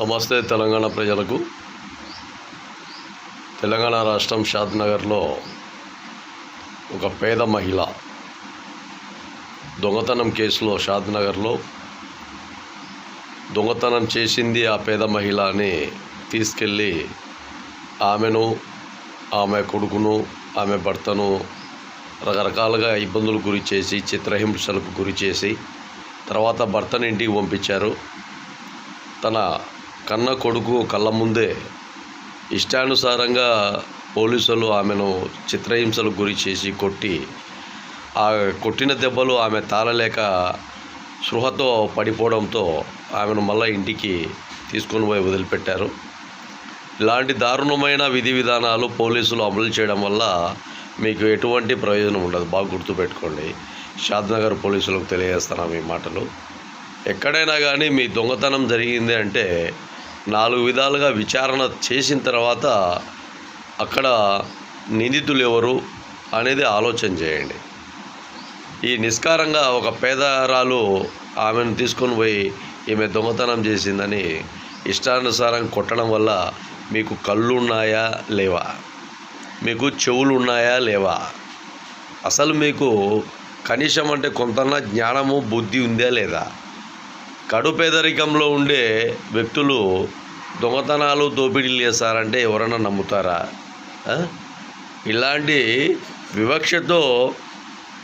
నమస్తే తెలంగాణ ప్రజలకు. తెలంగాణ రాష్ట్రం షాద్నగర్లో ఒక పేద మహిళ దొంగతనం కేసులో షాద్నగర్లో దొంగతనం చేసింది ఆ పేద మహిళ అని తీసుకెళ్ళి ఆమెను ఆమె కొడుకును ఆమె భర్తను రకరకాలుగా ఇబ్బందులు గురి చేసి చిత్రహింసలకు గురి చేసి తర్వాత భర్తని ఇంటికి పంపించారు. తన కన్న కొడుకు కళ్ళ ముందే ఇష్టానుసారంగా పోలీసులు ఆమెను చిత్రహింసలకు గురి చేసి కొట్టి ఆ కొట్టిన దెబ్బలు ఆమె తాళలేక స్పృహతో పడిపోవడంతో ఆమెను మళ్ళీ ఇంటికి తీసుకొని పోయి వదిలిపెట్టారు. ఇలాంటి దారుణమైన విధి విధానాలు పోలీసులు అమలు చేయడం వల్ల మీకు ఎటువంటి ప్రయోజనం ఉండదు. బాగా గుర్తుపెట్టుకోండి. షాద్నగర్ పోలీసులకు తెలియజేస్తున్నాం ఈ మాటలు. ఎక్కడైనా కానీ మీ దొంగతనం జరిగింది అంటే నాలుగు విధాలుగా విచారణ చేసిన తర్వాత అక్కడ నిందితులు ఎవరు అనేది ఆలోచన చేయండి. ఈ నిష్కారంగా ఒక పేదరాలు ఆమెను తీసుకొని పోయి ఈమె దొంగతనం చేసిందని ఇష్టానుసారం కొట్టడం వల్ల మీకు కళ్ళు ఉన్నాయా లేవా? మీకు చెవులు ఉన్నాయా లేవా? అసలు మీకు కనీసం అంటే కొంత జ్ఞానము బుద్ధి ఉందా లేదా? కడు పేదరికంలో ఉండే వ్యక్తులు దొంగతనాలు దోపిడీలు చేస్తారంటే ఎవరైనా నమ్ముతారా? ఇలాంటి వివక్షతో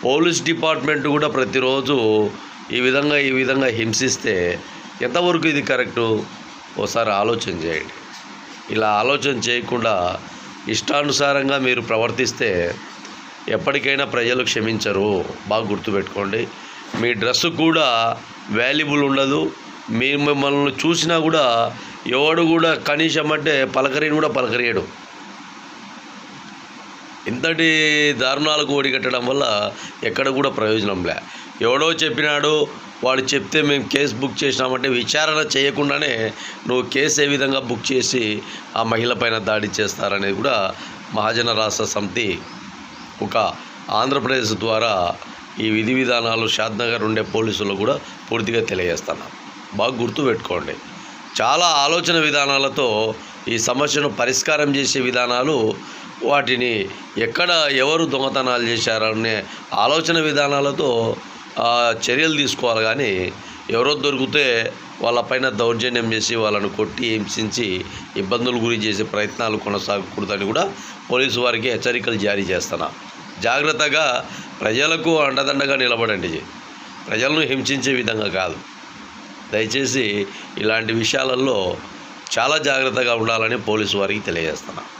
పోలీస్ డిపార్ట్మెంట్ కూడా ప్రతిరోజు ఈ విధంగా ఈ విధంగా హింసిస్తే ఎంతవరకు ఇది కరెక్టు? ఓసారి ఆలోచన చేయండి. ఇలా ఆలోచన చేయకుండా ఇష్టానుసారంగా మీరు ప్రవర్తిస్తే ఎప్పటికైనా ప్రజలు క్షమించరు. బాగా గుర్తుపెట్టుకోండి. మీ డ్రెస్సు కూడా వాల్యుబుల్ ఉండదు. మీ మిమ్మల్ని చూసినా కూడా ఎవడు కూడా కనీసం అంటే పలకరిని కూడా పలకరియడు. ఇంతటి దారుణాలకు ఒడిగట్టడం వల్ల ఎక్కడ కూడా ప్రయోజనం లే. ఎవడో చెప్పినాడు వాడు చెప్తే మేము కేసు బుక్ చేసినామంటే విచారణ చేయకుండానే నువ్వు కేసు ఏ విధంగా బుక్ చేసి ఆ మహిళ పైన దాడి చేస్తారనేది కూడా మహాజన రాష్ట్ర సమితి ఒక ఆంధ్రప్రదేశ్ ద్వారా ఈ విధి విధానాలు షాద్నగర్ ఉండే పోలీసులు కూడా పూర్తిగా తెలియజేస్తున్నాం బాగా గుర్తుపెట్టుకోండి చాలా ఆలోచన విధానాలతో ఈ సమస్యను పరిష్కారం చేసే విధానాలు వాటిని ఎక్కడ ఎవరు దొంగతనాలు చేశారనే ఆలోచన విధానాలతో చర్యలు తీసుకోవాలి. కానీ ఎవరో దొరికితే వాళ్ళపైన దౌర్జన్యం చేసి వాళ్ళను కొట్టి హింసించి ఇబ్బందులు గురి చేసే ప్రయత్నాలు కొనసాగకూడదని కూడా పోలీసు వారికి హెచ్చరికలు జారీ చేస్తున్నా జాగ్రత్తగా ప్రజలకు అండదండగా నిలబడండి. ప్రజలను హింసించే విధంగా కాదు. దయచేసి ఇలాంటి విషయాలలో చాలా జాగ్రత్తగా ఉండాలని పోలీసు వారికి తెలియజేస్తున్నాను